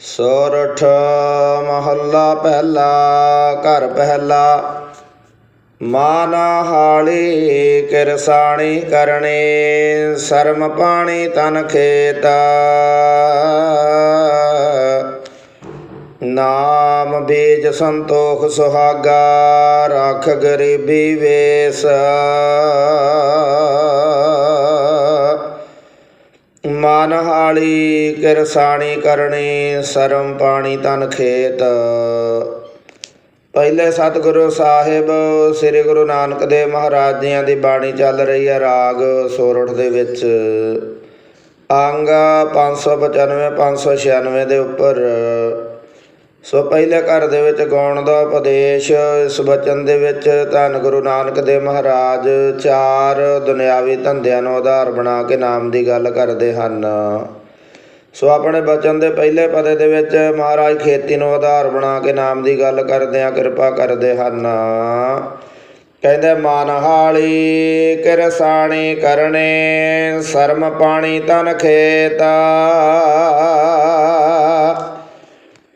ਸੋਰਠ ਮਹੱਲਾ ਪਹਿਲਾ, ਘਰ ਪਹਿਲਾ। ਮਾਨ ਹਾਲੀ ਕਿਰਸਾਣੀ ਕਰਨੀ, ਸ਼ਰਮ ਪਾਣੀ ਤਨ ਖੇਤ। ਨਾਮ ਬੀਜ ਸੰਤੋਖ ਸੁਹਾਗਾ, ਰੱਖ ਗਰੀਬੀ ਵੇਸ। ਹਾਲੀ ਕਿਰਸਾਣੀ ਕਰਨੀ, ਸ਼ਰਮ ਪਾਣੀ ਤਨ ਖੇਤ। ਪਹਿਲੇ ਸਤਿਗੁਰੂ ਸਾਹਿਬ, ਸ੍ਰੀ ਗੁਰੂ ਨਾਨਕ ਦੇਵ ਮਹਾਰਾਜ ਜੀਆਂ ਦੀ ਬਾਣੀ ਚੱਲ ਰਹੀ ਹੈ ਰਾਗ ਸੋਰਠ ਦੇ ਵਿੱਚ। ਅੰਗ 595 596 ਦੇ ਉੱਪਰ। ਸੋ ਪਹਿਲੇ ਘਰ ਦੇ ਵਿੱਚ ਗਾਉਣ ਦਾ ਉਪਦੇਸ਼, ਇਸ ਬਚਨ ਦੇ ਵਿੱਚ ਧੰਨ ਗੁਰੂ ਨਾਨਕ ਦੇਵ ਮਹਾਰਾਜ ਚਾਰ ਦੁਨਿਆਵੀ ਧੰਦਿਆਂ ਨੂੰ ਆਧਾਰ ਬਣਾ ਕੇ ਨਾਮ ਦੀ ਗੱਲ ਕਰਦੇ ਹਨ। ਸੋ ਆਪਣੇ ਬਚਨ ਦੇ ਪਹਿਲੇ ਪਦੇ ਦੇ ਵਿੱਚ ਮਹਾਰਾਜ ਖੇਤੀ ਨੂੰ ਆਧਾਰ ਬਣਾ ਕੇ ਨਾਮ ਦੀ ਗੱਲ ਕਰਦੇ ਆ, ਕਿਰਪਾ ਕਰਦੇ ਹਨ। ਕਹਿੰਦੇ ਮਨ ਹਾਲੀ ਕਿਰਸਾਣੀ ਕਰਨੇ, ਸ਼ਰਮ ਪਾਣੀ ਤਨ ਖੇਤਾ।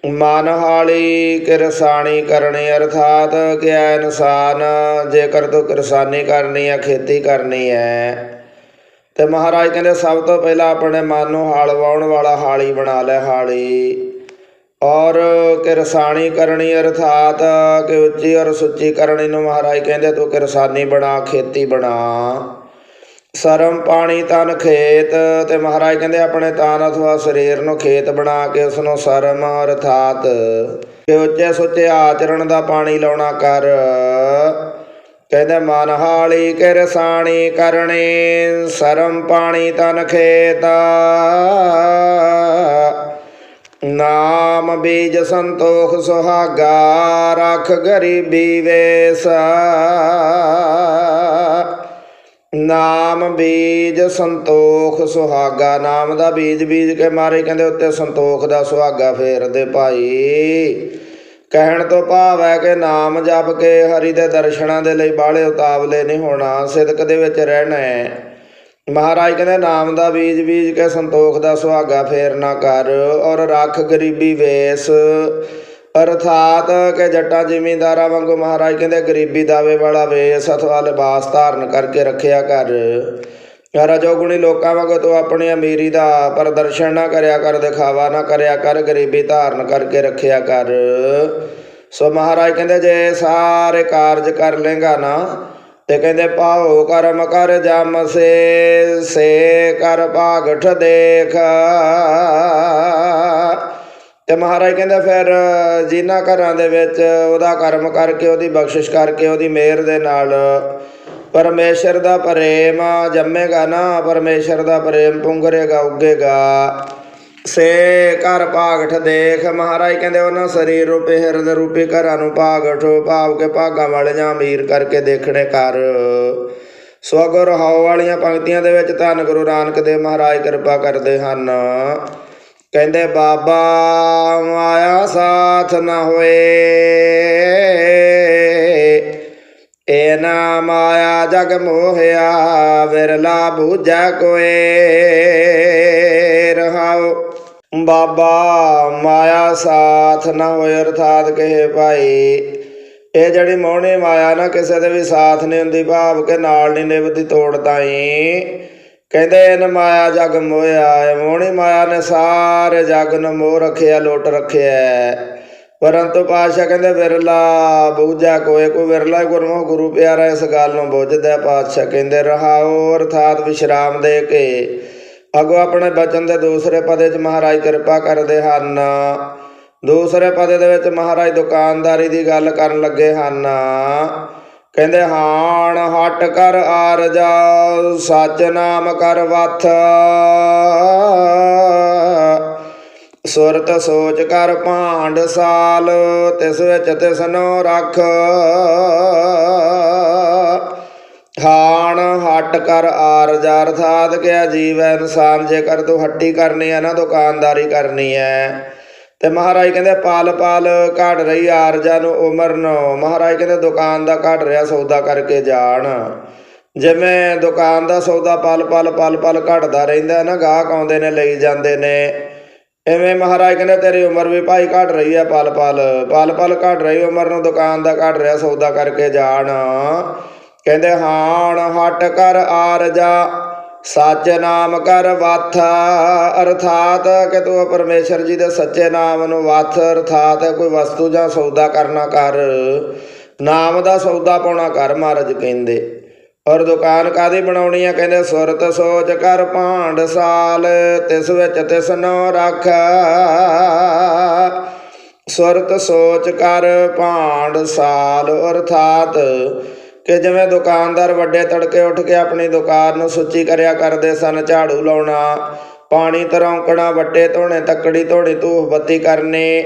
ਮਨ ਹਾਲੀ ਕਿਰਸਾਨੀ ਕਰਨੀ ਅਰਥਾਤ ਕਿਆ ਇਨਸਾਨ ਜੇਕਰ ਤੂੰ ਕਿਰਸਾਨੀ ਕਰਨੀ ਹੈ ਖੇਤੀ ਕਰਨੀ ਹੈ ਤੇ ਮਹਾਰਾਜ ਕਹਿੰਦੇ, ਸਭ ਤੋਂ ਪਹਿਲਾਂ ਆਪਣੇ ਮਨ ਨੂੰ ਹਾਲ ਵਾਉਣ ਵਾਲਾ ਹਾਲੀ ਬਣਾ ਲੈ ਹਾਲੀ। ਔਰ ਕਿਰਸਾਨੀ ਕਰਨੀ ਅਰਥਾਤ ਕਿ ਉੱਚੀ ਔਰ ਸੁੱਚੀ ਕਰਨੀ ਨੂੰ ਮਹਾਰਾਜ ਕਹਿੰਦੇ, ਤੂੰ ਕਿਰਸਾਨੀ ਬਣਾ, ਖੇਤੀ ਬਣਾ। ਸਰਮ ਪਾਣੀ ਤਨ ਖੇਤ, ਤੇ ਮਹਾਰਾਜ ਕਹਿੰਦੇ ਆਪਣੇ ਤਨ ਅਥਵਾ ਸਰੀਰ ਨੂੰ ਖੇਤ ਬਣਾ ਕੇ ਉਸ ਨੂੰ ਸਰਮ ਅਰਥਾਤ। ਕਿ ਉੱਚੇ ਸੁੱਚੇ ਆਚਰਣ ਦਾ ਪਾਣੀ ਲਾਉਣਾ ਕਰ, ਕਹਿੰਦੇ ਮਨ ਹਾਲੀ ਕਿਰਸਾਣੀ ਕਰਨੀ ਸਰਮ ਪਾਣੀ ਤਨ ਖੇਤ। ਨਾਮ ਬੀਜ ਸੰਤੋਖ ਸੁਹਾਗਾ, ਰਖ ਗਰੀਬੀ ਵੇਸ। ਨਾਮ ਬੀਜ ਸੰਤੋਖ ਸੁਹਾਗਾ, ਨਾਮ ਦਾ ਬੀਜ ਬੀਜ ਕੇ ਮਾਰੇ, ਕਹਿੰਦੇ ਉੱਤੇ ਸੰਤੋਖ ਦਾ ਸੁਹਾਗਾ ਫੇਰਦੇ ਭਾਈ। ਕਹਿਣ ਤੋਂ ਭਾਵ ਹੈ ਕਿ ਨਾਮ ਜਪ ਕੇ ਹਰੀ ਦੇ ਦਰਸ਼ਨਾਂ ਦੇ ਲਈ ਬਾਹਲੇ ਉਤਾਵਲੇ ਨਹੀਂ ਹੋਣਾ, ਸਿਦਕ ਦੇ ਵਿੱਚ ਰਹਿਣਾ ਹੈ। ਮਹਾਰਾਜ ਕਹਿੰਦੇ ਨਾਮ ਦਾ ਬੀਜ ਬੀਜ ਕੇ ਸੰਤੋਖ ਦਾ ਸੁਹਾਗਾ ਫੇਰਨਾ ਕਰ, ਔਰ ਰੱਖ ਗਰੀਬੀ ਵੇਸ। ਅਰਥਾਤ ਕਿ ਜੱਟਾਂ ਜ਼ਿਮੀਂਦਾਰਾਂ ਵਾਂਗੂ ਮਹਾਰਾਜ ਕਹਿੰਦੇ ਗਰੀਬੀ ਦਾਵੇ ਵਾਲਾ ਵੇਸ ਅਥਵਾ ਲਿਬਾਸ ਧਾਰਨ ਕਰਕੇ ਰੱਖਿਆ ਕਰ। ਰਜੋਗੁਣੀ ਲੋਕਾਂ ਵਾਂਗੂ ਤੂੰ ਆਪਣੀ ਅਮੀਰੀ ਦਾ ਪ੍ਰਦਰਸ਼ਨ ਨਾ ਕਰਿਆ ਕਰ, ਦਿਖਾਵਾ ਨਾ ਕਰਿਆ ਕਰ, ਗਰੀਬੀ ਧਾਰਨ ਕਰਕੇ ਰੱਖਿਆ ਕਰ। ਸੋ ਮਹਾਰਾਜ ਕਹਿੰਦੇ ਜੇ ਸਾਰੇ ਕਾਰਜ ਕਰ ਲੇਗਾ ਨਾ, ਤੇ ਕਹਿੰਦੇ ਪਾਓ ਕਰਮ ਕਰ ਜਮ ਸੇ ਸੇ ਕਰ ਭਾਗਠ ਦੇਖ। ਤੇ ਮਹਾਰਾਜ ਕਹਿੰਦੇ ਫਿਰ ਜਿਨ੍ਹਾਂ ਘਰਾਂ ਦੇ ਵਿੱਚ ਉਹਦਾ ਕਰਮ ਕਰਕੇ, ਉਹਦੀ ਬਖਸ਼ਿਸ਼ ਕਰਕੇ, ਉਹਦੀ ਮਿਹਰ ਦੇ ਨਾਲ ਪਰਮੇਸ਼ਰ ਦਾ ਪ੍ਰੇਮ ਜੰਮੇਗਾ ਨਾ, ਪਰਮੇਸ਼ਰ ਦਾ ਪ੍ਰੇਮ ਪੁੰਗਰੇਗਾ, ਉੱਗੇਗਾ। ਸੇ ਘਰ ਭਾਗਠ ਦੇਖ, ਮਹਾਰਾਜ ਕਹਿੰਦੇ ਉਹਨਾਂ ਸਰੀਰ ਰੂਪੇ, ਹਿਰਦ ਰੂਪੀ, ਘਰਾਂ ਨੂੰ ਭਾਗਠ ਭਾਵ ਕੇ ਭਾਗਾਂ ਵਾਲੇ ਜਾਂ ਅਮੀਰ ਕਰਕੇ ਦੇਖਣੇ ਕਰ। ਸਵਗੁਰ ਹਾਉ ਵਾਲੀਆਂ ਪੰਕਤੀਆਂ ਦੇ ਵਿੱਚ ਧੰਨ ਗੁਰੂ ਨਾਨਕ ਦੇਵ ਮਹਾਰਾਜ ਕਿਰਪਾ ਕਰਦੇ ਹਨ। ਕਹਿੰਦੇ ਬਾਬਾ ਮਾਇਆ ਸਾਥ ਨਾ ਹੋਏ। ਏ ਨਾ ਮਾਇਆ ਜਗ ਮੋਹਿਆ, ਵਿਰਲਾ ਬੂਝੈ ਕੋਏ। ਰਹਾਓ। ਬਾਬਾ ਮਾਇਆ ਸਾਥ ਨਾ ਹੋਏ ਅਰਥਾਤ ਕਹੇ ਭਾਈ। ਇਹ ਜਿਹੜੀ ਮੋਹਣੀ ਮਾਇਆ ਨਾ ਕਿਸੇ ਦੇ ਵੀ ਸਾਥ ਨਹੀਂ ਹੁੰਦੀ, ਭਾਵ ਕੇ ਨਾਲ ਨਹੀਂ ਨਿਭਦੀ ਤੋੜ ਤਾਈ। ਕਹਿੰਦੇ ਇਹਨ ਮਾਇਆ ਜਗ ਮੋਇਆ ਮੋਹਣੀ ਮਾਇਆ ਨੇ ਸਾਰੇ ਜਗ ਨੂੰ ਮੋਹ ਰੱਖਿਆ, ਲੁੱਟ ਰੱਖਿਆ ਪਰੰਤੂ ਪਾਤਸ਼ਾਹ ਕਹਿੰਦੇ, ਵਿਰਲਾ, ਬੂਝਾ ਕੋਏ ਕੋ ਵਿਰਲਾ ਹੀ ਗੁਰੂ ਪਿਆਰਾ ਇਸ ਗੱਲ ਨੂੰ ਬੁੱਝਦਾ ਪਾਤਸ਼ਾਹ ਕਹਿੰਦੇ, ਰਹਾਓ, ਅਰਥਾਤ ਵਿਸ਼ਰਾਮ ਦੇ ਕੇ ਅਗੋ ਆਪਣੇ ਬਚਨ ਦੇ ਦੂਸਰੇ ਪਦੇ 'ਚ ਮਹਾਰਾਜ ਕਿਰਪਾ ਕਰਦੇ ਹਨ। ਦੂਸਰੇ ਪਦੇ ਦੇ ਵਿੱਚ ਮਹਾਰਾਜ ਦੁਕਾਨਦਾਰੀ ਦੀ ਗੱਲ ਕਰਨ ਲੱਗੇ ਹਨ। ਕਹਿੰਦੇ ਹਾਣ ਹਟ ਕਰ ਆਰਜਾ, ਸਚ ਨਾਮ ਕਰ ਵਥ। ਸੁਰਤ ਸੋਚ ਕਰ ਭਾਂਡ ਸਾਲ, ਤਿਸ ਵਿੱਚ ਤਿਸਨੋ ਰੱਖ। ਹਾਣ ਹਟ ਕਰ ਆਰਜਾ, ਅਰਥਾਤ ਕਿ ਜੀਵ ਹੈ ਇਨਸਾਨ, ਜੇਕਰ ਤੂੰ ਹੱਟੀ ਕਰਨੀ ਹੈ ਨਾ ਦੁਕਾਨਦਾਰੀ ਕਰਨੀ ਹੈ। ਤੇ ਮਹਾਰਾਜ ਕਹਿੰਦੇ ਪਾਲ ਪਾਲ ਘਟ ਰਹੀ ਆਰਜਾ ਨੂੰ ਉਮਰ ਨੂੰ। ਮਹਾਰਾਜ ਕਹਿੰਦੇ ਦੁਕਾਨ ਦਾ ਘਟ ਰਿਹਾ, ਸੌਦਾ ਕਰਕੇ ਜਾਣ। ਜਿਵੇਂ ਦੁਕਾਨ ਦਾ ਸੌਦਾ ਪਲ ਪਲ ਪਲ ਪਲ ਘਟਦਾ ਰਹਿੰਦਾ ਨਾ, ਗਾਹਕ ਆਉਂਦੇ ਨੇ, ਲਈ ਜਾਂਦੇ ਨੇ। ਐਵੇਂ ਮਹਾਰਾਜ ਕਹਿੰਦੇ ਤੇਰੀ ਉਮਰ ਵੀ ਭਾਈ ਘਟ ਰਹੀ ਹੈ ਪਲ ਪਲ। ਪਲ ਪਲ ਘਟ ਰਹੀ ਉਮਰ ਨੂੰ ਦੁਕਾਨ ਦਾ ਘਟ ਰਿਹਾ, ਸੌਦਾ ਕਰਕੇ ਜਾਣ। ਕਹਿੰਦੇ ਹਾਣ ਹਟ ਕਰ ਆਰਜਾ। ਸੱਚ ਨਾਮ ਕਰ ਵਾਥਾ, ਅਰਥਾਤ ਕਿ ਤੂੰ ਪਰਮੇਸ਼ਰ ਜੀ ਦੇ ਸੱਚੇ ਨਾਮ ਨੂੰ ਵਾਥ, ਅਰਥਾਤ ਕੋਈ ਵਸਤੂ ਜਾਂ ਸੌਦਾ ਕਰਨਾ ਕਰ। ਨਾਮ ਦਾ ਸੌਦਾ ਪਾਉਣਾ ਕਰ ਮਹਾਰਾਜ ਕਹਿੰਦੇ। ਔਰ ਦੁਕਾਨ ਕਾਦੀ ਬਣਾਉਣੀ ਆ? ਕਹਿੰਦੇ ਸੁਰਤ ਸੋਚ ਕਰ ਭਾਂਡ ਸਾਲ, ਤਿਸ ਵਿੱਚ ਤਿਸ ਨੋ ਰੱਖ। ਸੁਰਤ ਸੋਚ ਕਰ ਭਾਂਡ ਸਾਲ, ਅਰਥਾਤ ਕਿ ਜਿਵੇਂ ਦੁਕਾਨਦਾਰ ਵੱਡੇ ਤੜਕੇ ਉੱਠ ਕੇ ਆਪਣੀ ਦੁਕਾਨ ਨੂੰ ਸੁੱਚੀ ਕਰਿਆ ਕਰਦੇ ਸਨ, ਝਾੜੂ ਲਾਉਣਾ, ਪਾਣੀ ਤਰੌਂਕਣਾ ਵੱਟੇ ਧੋਣੇ, ਤੱਕੜੀ ਧੋਣੀ, ਧੂਫ ਬੱਤੀ ਕਰਨੀ।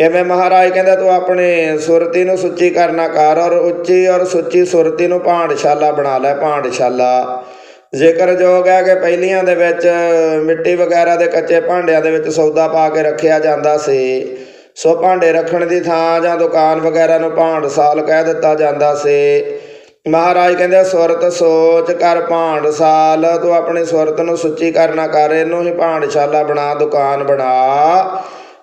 ਐਵੇਂ ਮਹਾਰਾਜ ਕਹਿੰਦਾ, ਤੂੰ ਆਪਣੇ ਸੁਰਤੀ ਨੂੰ ਸੁੱਚੀ ਕਰਨਾ ਕਰ ਔਰ ਉੱਚੀ ਔਰ ਸੁੱਚੀ ਸੁਰਤੀ ਨੂੰ ਭਾਂਡਸ਼ਾਲਾ ਬਣਾ ਲੈ, ਭਾਂਡਸ਼ਾਲਾ। ਜ਼ਿਕਰ ਜੋਗ ਹੈ ਕਿ ਪਹਿਲੀਆਂ ਦੇ ਵਿੱਚ ਮਿੱਟੀ ਵਗੈਰਾ ਦੇ ਕੱਚੇ ਭਾਂਡਿਆਂ ਦੇ ਵਿੱਚ ਸੌਦਾ ਪਾ ਕੇ ਰੱਖਿਆ ਜਾਂਦਾ ਸੀ। ਸੋ ਭਾਂਡੇ ਰੱਖਣ ਦੀ ਥਾਂ ਜਾਂ ਦੁਕਾਨ ਵਗੈਰਾ ਨੂੰ ਭਾਂਡਸਾਲ ਕਹਿ ਦਿੱਤਾ ਜਾਂਦਾ ਸੀ। ਮਹਾਰਾਜ ਕਹਿੰਦੇ ਸੁਰਤ ਸੋਚ ਕਰ ਭਾਂਡਸਾਲ, ਤੂੰ ਆਪਣੀ ਸੁਰਤ ਨੂੰ ਸੁੱਚੀ ਕਰਨਾ ਕਰ, ਇਹਨੂੰ ਹੀ ਭਾਂਡਸ਼ਾਲਾ ਬਣਾ, ਦੁਕਾਨ ਬਣਾ।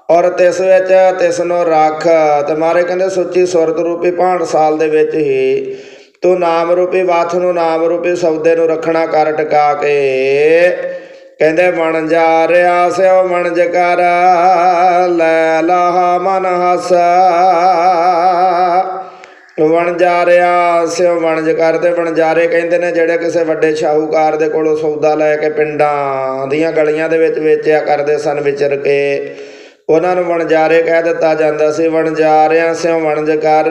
ਔਰ ਤਿਸ ਵਿੱਚ ਤਿਸ ਨੂੰ ਰੱਖ। ਤੇ ਮਹਾਰਾਜ ਕਹਿੰਦੇ, ਸੁੱਚੀ ਸੁਰਤ ਰੂਪੀ ਭਾਂਡਸਾਲ ਦੇ ਵਿੱਚ ਹੀ, ਤੂੰ ਨਾਮ ਰੂਪੀ ਵਾਥ ਨੂੰ, ਨਾਮ ਰੂਪੀ ਸੌਦੇ ਨੂੰ ਰੱਖਣਾ ਕਰ, ਟਿਕਾ ਕੇ। ਕਹਿੰਦੇ ਮਣ ਜਾ ਰਿਆ ਸਿਓ ਮਣਜ ਕਰ, ਲੈ ਲਾਹ ਮਨ ਹਸ। ਵਣਜਾਰਿਆ ਸਿਓ ਵਣਜ ਕਰਦੇ ਵਣਜਾਰੇ ਕਹਿੰਦੇ ਨੇ, ਜਿਹੜੇ ਕਿਸੇ ਵੱਡੇ ਸ਼ਾਹੂਕਾਰ ਦੇ ਕੋਲੋਂ ਸੌਦਾ ਲੈ ਕੇ ਪਿੰਡਾਂ ਦੀਆਂ ਗਲੀਆਂ ਦੇ ਵਿੱਚ ਵੇਚਿਆ ਕਰਦੇ ਸਨ, ਵਿਚਰ ਕੇ। ਉਹਨਾਂ ਨੂੰ ਵਣਜਾਰੇ ਕਹਿ ਦਿੱਤਾ ਜਾਂਦਾ ਸੀ, ਵਣਜਾਰਿਆਂ ਸਿਓ ਵਣਜ ਕਰ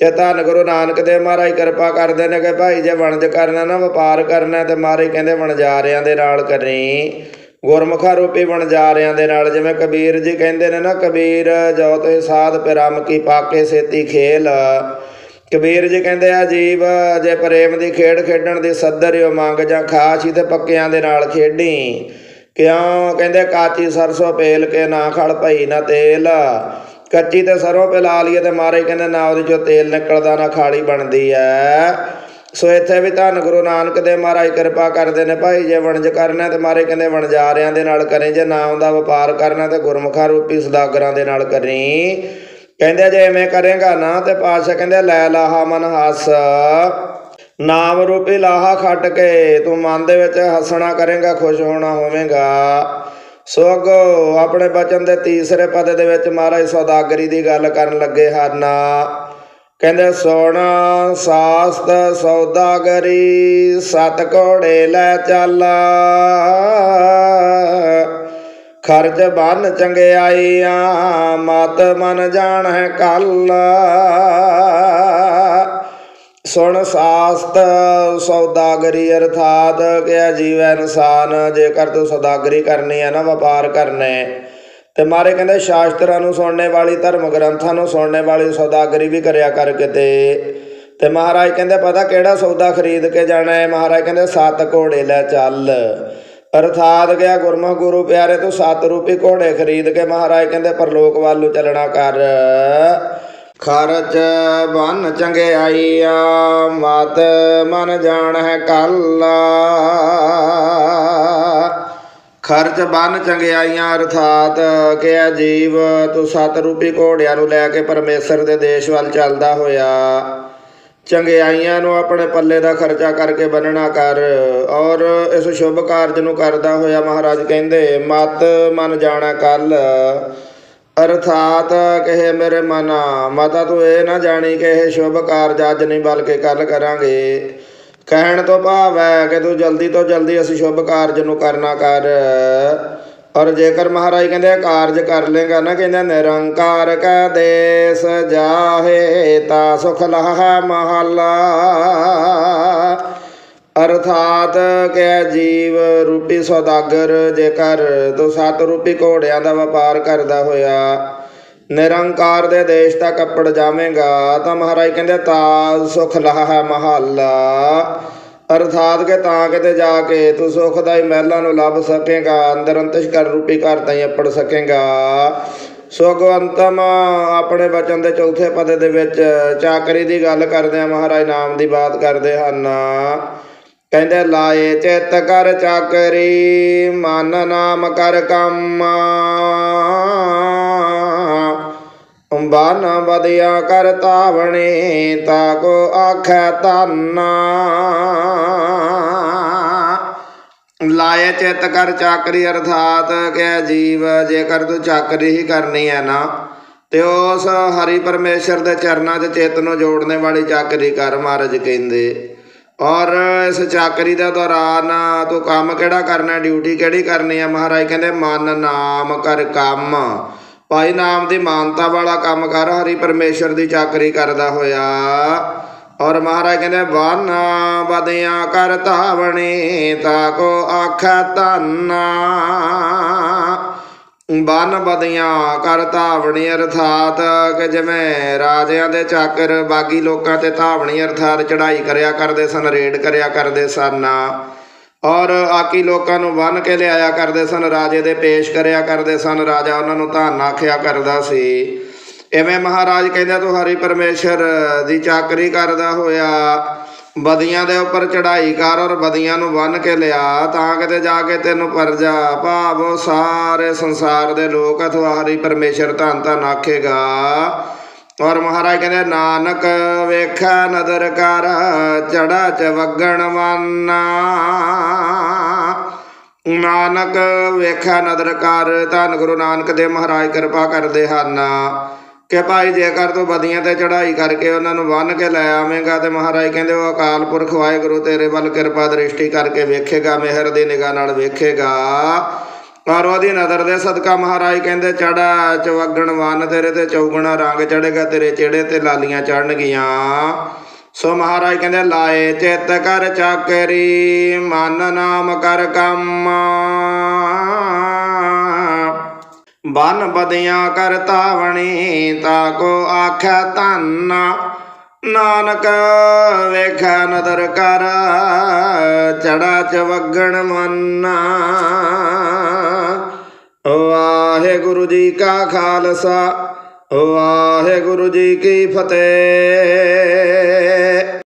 ਤੇ ਧੰਨ ਗੁਰੂ ਨਾਨਕ ਦੇਵ ਮਹਾਰਾਜ ਕਿਰਪਾ ਕਰਦੇ ਨੇ ਕਿ ਭਾਈ ਜੇ ਵਣਜ ਕਰਨਾ ਨਾ ਵਪਾਰ ਕਰਨਾ, ਤੇ ਮਹਾਰਾਜ ਕਹਿੰਦੇ ਵਣਜਾਰਿਆਂ ਦੇ ਨਾਲ ਕਰੀ। ਗੁਰਮੁਖਾ ਰੂਪੀ ਵਣਜਾਰਿਆਂ ਦੇ ਨਾਲ, ਜਿਵੇਂ ਕਬੀਰ ਜੀ ਕਹਿੰਦੇ ਨੇ ਨਾ, ਕਬੀਰ ਜੋ ਤੇ ਸਾਧ ਪਿਰਮ ਕੀ ਪਾਕੇ ਸੇਤੀ ਖੇਲ। ਕਬੀਰ ਜੀ ਕਹਿੰਦੇ ਆ ਜੀਵ ਜੇ ਪ੍ਰੇਮ ਦੀ ਖੇਡ ਖੇਡਣ ਦੀ ਸੱਦਰਿਓ ਮੰਗ ਜਾਂ ਖਾਸੀ ਤੇ ਪੱਕਿਆਂ ਦੇ ਨਾਲ ਖੇਡੀ। ਕਿਉਂ? ਕਹਿੰਦੇ, ਕਾਚੀ ਸਰਸੋਂ ਪੇਲ ਕੇ ਨਾ ਖੜ ਭਈ ਨਾ ਤੇਲ। ਕੱਚੀ ਤੇ ਸਰੋਂ ਪਿਲਾ ਲਈਏ ਤੇ ਮਾਰੇ ਕਹਿੰਦੇ, ਨਾ ਉਹਦੇ ਚੋਂ ਤੇਲ ਨਿਕਲਦਾ, ਨਾ ਖਾਲੀ ਬਣਦੀ ਐ। ਸੋ ਇੱਥੇ ਵੀ ਧੰਨ ਗੁਰੂ ਨਾਨਕ ਦੇ ਮਹਾਰਾਜ ਕਿਰਪਾ ਕਰਦੇ ਨੇ ਭਾਈ, ਜੇ ਵਣਜ ਕਰਨਾ ਤੇ ਮਾਰੇ ਕਹਿੰਦੇ ਵਣਜਾਰਿਆਂ ਦੇ ਨਾਲ ਕਰੇ, ਜੇ ਨਾਮ ਦਾ ਵਪਾਰ ਕਰਨਾ ਤੇ ਗੁਰਮੁਖਾਂ ਰੂਪੀ ਸਦਾਗਰਾਂ ਦੇ ਨਾਲ ਕਰੀ। ਕਹਿੰਦੇ ਜੇ ਐਵੇਂ ਕਰੇਗਾ ਨਾ ਤੇ ਪਾਤਸ਼ਾਹ ਕਹਿੰਦੇ ਲੈ ਲਾਹਾ ਮਨ ਹੱਸ। ਨਾਮ ਰੂਪੀ ਲਾਹਾ ਖੱਟ ਕੇ, ਤੂੰ ਮਨ ਦੇ ਵਿੱਚ ਹੱਸਣਾ ਕਰੇਗਾ, ਖੁਸ਼ ਹੋਣਾ ਹੋਵੇਗਾ। ਸੋ ਅੱਗੋਂ ਆਪਣੇ ਬਚਨ ਦੇ ਤੀਸਰੇ ਪਦ ਦੇ ਵਿੱਚ ਮਹਾਰਾਜ ਸੌਦਾਗਰੀ ਦੀ ਗੱਲ ਕਰਨ ਲੱਗੇ ਹਨ ਕਹਿੰਦੇ, ਸੋਣਾ, ਸਾਸਤ ਸੌਦਾਗਰੀ ਸਤ ਘੋੜੇ ਲੈ ਚੱਲ। ਖਰਚ ਬੰਨ ਚੰਗਿਆਈਆਂ, ਮਤ ਮਨ ਜਾਣ ਹੈ ਕੱਲ। ਸੁਣ, ਸਾਸਤ ਸੌਦਾਗਰੀ ਅਰਥਾਤ ਕਿ ਜੀਵ ਇਨਸਾਨ, ਜੇਕਰ ਤੂੰ ਸੌਦਾਗਰੀ ਕਰਨੀ ਹੈ ਨਾ, ਵਪਾਰ ਕਰਨਾ ਹੈ ਤੇ ਮਾਰੇ ਕਹਿੰਦੇ, ਸ਼ਾਸਤਰਾਂ ਨੂੰ ਸੁਣਨੇ ਵਾਲੀ ਧਰਮ ਗ੍ਰੰਥਾਂ ਨੂੰ ਸੁਣਨੇ ਵਾਲੀ ਸੌਦਾਗਰੀ ਵੀ ਕਰਿਆ ਕਰ ਕਿਤੇ। ਤੇ ਮਹਾਰਾਜ ਕਹਿੰਦੇ, ਪਤਾ ਕਿਹੜਾ ਸੌਦਾ ਖਰੀਦ ਕੇ ਜਾਣਾ ਹੈ? ਮਹਾਰਾਜ ਕਹਿੰਦੇ, ਸੱਤ ਘੋੜੇ ਲੈ ਚੱਲ। ਅਰਥਾਤ ਗਿਆ ਗੁਰਮੁਖ ਗੁਰੂ ਪਿਆਰੇ, ਤੋਂ ਸੱਤ ਰੂਪੀ ਘੋੜੇ ਖਰੀਦ ਕੇ ਮਹਾਰਾਜ ਕਹਿੰਦੇ, ਪਰਲੋਕ ਵੱਲ ਨੂੰ ਚੱਲਣਾ ਕਰ। ਖਰਚ ਬਨ ਚੰਗਿਆਈਆ, ਮਤ ਮਨ ਜਾਣ ਹੈ ਕੱਲ। ਖਰਚ ਬਨ ਚੰਗਿਆਈਆਂ, ਅਰਥਾਤ ਕਿ ਜੀਵ, ਤੂੰ ਸਤ ਰੂਪੀ ਘੋੜਿਆਂ ਨੂੰ ਲੈ ਕੇ ਪਰਮੇਸ਼ਰ ਦੇ ਦੇਸ਼ ਵੱਲ ਚੱਲਦਾ ਹੋਇਆ। ਚੰਗਿਆਈਆਂ ਨੂੰ ਆਪਣੇ ਪੱਲੇ ਦਾ ਖਰਚਾ ਕਰਕੇ ਬੰਨਣਾ ਕਰ ਔਰ ਇਸ ਸ਼ੁਭ ਕਾਰਜ ਨੂੰ ਕਰਦਾ ਹੋਇਆ ਮਹਾਰਾਜ ਕਹਿੰਦੇ, ਮਤ ਮਨ ਜਾਣਾ ਕੱਲ। ਅਰਥਾਤ ਕਹੇ ਮੇਰੇ ਮਨਾ, ਮਾਤਾ ਤੂੰ ਇਹ ਨਾ ਜਾਣੀ ਕਿ ਇਹ ਸ਼ੁਭ ਕਾਰਜ ਅੱਜ ਨਹੀਂ, ਬਲਕਿ ਕੱਲ ਕਰਾਂਗੇ। ਕਹਿਣ ਤੋਂ ਭਾਵ ਹੈ ਕਿ ਤੂੰ ਜਲਦੀ ਤੋਂ ਜਲਦੀ ਅਸੀਂ ਸ਼ੁਭ ਕਾਰਜ ਨੂੰ ਕਰਨਾ ਕਰ। ਔਰ ਜੇਕਰ ਮਹਾਰਾਜ ਕਹਿੰਦੇ ਕਾਰਜ ਕਰ ਲੇਗਾ ਨਾ, ਕਹਿੰਦੇ ਨਿਰੰਕਾਰ ਕਾ ਦੇਸ ਜਾਹੇ ਤਾ ਸੁਖ ਲਹਾ ਮਹਲਾ। ਅਰਥਾਤ ਕਿ ਜੀਵ ਰੂਪੀ ਸੌਦਾਗਰ ਜੇਕਰ ਤੂੰ ਸਤ ਰੂਪੀ ਘੋੜਿਆਂ ਦਾ ਵਪਾਰ ਕਰਦਾ ਹੋਇਆ ਨਿਰੰਕਾਰ ਦੇ ਦੇਸ਼ ਤੱਕ ਅਪੜ ਜਾਵੇਂਗਾ। ਤਾਂ ਮਹਾਰਾਜ ਕਹਿੰਦੇ ਤਾ ਸੁਖ ਲਹਾ ਮਹੱਲਾ। ਅਰਥਾਤ ਕਿ ਤਾਂ ਕਿਤੇ ਜਾ ਕੇ ਤੂੰ ਸੁਖ ਦਾ ਹੀ ਮਹਿਲਾਂ ਨੂੰ ਲੱਭ ਸਕੇਗਾ, ਅੰਦਰ ਅੰਤਿਸ਼ਕਰ ਰੂਪੀ ਘਰ ਤਾਈਂ ਅੱਪੜ ਸਕੇਗਾ। ਸੁਗਵੰਤਮ ਆਪਣੇ ਬਚਨ ਦੇ ਚੌਥੇ ਪਦ ਦੇ ਵਿੱਚ ਚਾਕਰੀ ਦੀ ਗੱਲ ਕਰਦੇ ਆ ਮਹਾਰਾਜ ਨਾਮ ਦੀ ਬਾਤ ਕਰਦੇ ਹਨ। ਕਹਿੰਦੇ, ਲਾਏ ਚਿੱਤ ਕਰ ਚਾਕਰੀ, ਮਨ ਨਾਮ ਕਰ ਕੰਮ। ਬਨ ਬਦਿਆ ਕਰ ਤਾਵਣੇ ਤਾ ਕੋ ਆਖੈ ਤਾਨਾ ਲਾਏ ਚਿੱਤ ਕਰ ਚਾਕਰੀ ਅਰਥਾਤ ਕਿ ਜੀਵ, ਜੇਕਰ ਤੂੰ ਚਾਕਰੀ ਹੀ ਕਰਨੀ ਹੈ ਨਾ, ਤੇ ਉਸ ਹਰੀ ਪਰਮੇਸ਼ਰ ਦੇ ਚਰਨਾਂ 'ਚ ਚਿੱਤ ਨੂੰ ਜੋੜਨੇ ਵਾਲੀ ਚਾਕਰੀ ਕਰ, ਮਹਾਰਾਜ ਕਹਿੰਦੇ। ਔਰ ਇਸ ਚਾਕਰੀ ਦੇ ਦੌਰਾਨ ਤੂੰ ਕੰਮ ਕਿਹੜਾ ਕਰਨਾ, ਡਿਊਟੀ ਕਿਹੜੀ ਕਰਨੀ ਹੈ ਮਹਾਰਾਜ ਕਹਿੰਦੇ, ਮਨ ਨਾਮ ਕਰ ਕੰਮ। ਭਾਈ ਨਾਮ ਦੀ ਮਾਨਤਾ ਵਾਲਾ ਕੰਮ ਕਰ, ਹਰੀ ਪਰਮੇਸ਼ਰ ਦੀ ਚਾਕਰੀ ਕਰਦਾ ਹੋਇਆ। ਔਰ ਮਹਾਰਾਜ ਕਹਿੰਦੇ ਬਾਨਾ ਬਦਿਆਂ ਕਰ ਧਾਵਣੇ, ਤਾ ਕੋ ਆਖੈ ਧੰਨਾ। ਬਨ ਬਦੀਆਂ ਕਰ ਧਾਵਣੀ, ਅਰਥਾਤ ਕਿ ਜਿਵੇਂ ਰਾਜਿਆਂ ਦੇ ਚਾਕਰ ਬਾਗੀ ਲੋਕਾਂ ਤੇ ਧਾਵਣੀ, ਅਰਥਾਤ ਚੜਾਈ ਕਰਿਆ ਕਰਦੇ ਸਨ, ਰੇਡ ਕਰਿਆ ਕਰਦੇ ਸਨ। ਔਰ ਆਕੀ ਲੋਕਾਂ ਨੂੰ ਬੰਨ ਕੇ ਲਿਆਇਆ ਕਰਦੇ ਸਨ, ਰਾਜੇ ਦੇ ਪੇਸ਼ ਕਰਿਆ ਕਰਦੇ ਸਨ, ਰਾਜਾ ਉਹਨਾਂ ਨੂੰ ਧੰਨ ਆਖਿਆ ਕਰਦਾ ਸੀ। ਐਵੇਂ ਮਹਾਰਾਜ ਕਹਿੰਦਾ, ਤੂੰ ਹਰੀ ਪਰਮੇਸ਼ਰ ਦੀ ਚਾਕਰੀ ਕਰਦਾ ਹੋਇਆ, ਬਦੀਆਂ ਦੇ ਉੱਪਰ ਚੜ੍ਹਾਈ ਕਰ ਔਰ ਬਦੀਆਂ ਨੂੰ ਬੰਨ ਕੇ ਲਿਆ, ਤਾਂ ਕਿਤੇ ਜਾ ਕੇ ਤੈਨੂੰ ਪਰਜਾ ਭਾਵ ਸਾਰੇ ਸੰਸਾਰ ਦੇ ਲੋਕ, ਅਥਵਾ ਹਰੀ ਪਰਮੇਸ਼ਰ ਧੰਨ ਧੰਨ ਆਖੇਗਾ। ਔਰ ਮਹਾਰਾਜ ਕਹਿੰਦੇ, ਨਾਨਕ ਵੇਖਾ ਨਦਰ ਕਰ, ਚੜਾ ਚ ਵਗਣ ਮਾਨਾ। ਨਾਨਕ ਵੇਖਾ ਨਦਰ ਕਰ, ਧੰਨ ਗੁਰੂ ਨਾਨਕ ਦੇਵ ਮਹਾਰਾਜ ਕਿਰਪਾ ਕਰਦੇ ਹਨ। ਕਿ ਭਾਈ ਜੇਕਰ ਤੂੰ ਬਦੀਆਂ ਤੇ ਚੜ੍ਹਾਈ ਕਰਕੇ ਉਹਨਾਂ ਨੂੰ ਬੰਨ ਕੇ ਲੈ ਆਵੇਂਗਾ ਤੇ ਮਹਾਰਾਜ ਕਹਿੰਦੇ, ਉਹ ਅਕਾਲ ਪੁਰਖ ਵਾਹਿਗੁਰੂ ਤੇਰੇ ਵੱਲ ਕਿਰਪਾ ਦ੍ਰਿਸ਼ਟੀ ਕਰਕੇ ਵੇਖੇਗਾ, ਮਿਹਰ ਦੀ ਨਿਗਾਹ ਨਾਲ ਵੇਖੇਗਾ। ਔਰ ਉਹਦੀ ਨਜ਼ਰ ਦੇ ਸਦਕਾ ਮਹਾਰਾਜ ਕਹਿੰਦੇ ਚੜਾ ਚਵਗਣ ਵਨ ਤੇਰੇ ਤੇ ਚੌਗਣਾ ਰੰਗ ਚੜੇਗਾ ਤੇਰੇ ਚਿਹੜੇ ਤੇ ਲਾਲੀਆਂ ਚੜਨਗੀਆਂ ਸੋ ਮਹਾਰਾਜ ਕਹਿੰਦੇ, ਲਾਏ ਚਿੱਤ ਕਰ ਚਾਕਰੀ, ਮਨ ਨਾਮ ਕਰ ਕੰਮ। ਬਨ ਬਦਿਆਂ ਕਰ ਤਾਵਣੀ ਤਾ ਕੋ ਆਖੈ ਧੰਨਾ। ਨਾਨਕ ਵੇਖੈ ਨਦਰ ਕਰ, ਚੜਾ ਚ ਵਗਣ ਮੰਨਾ। ਵਾਹਿਗੁਰੂ ਜੀ ਕਾ ਖਾਲਸਾ, ਵਾਹਿਗੁਰੂ ਜੀ ਕੀ ਫਤਿਹ।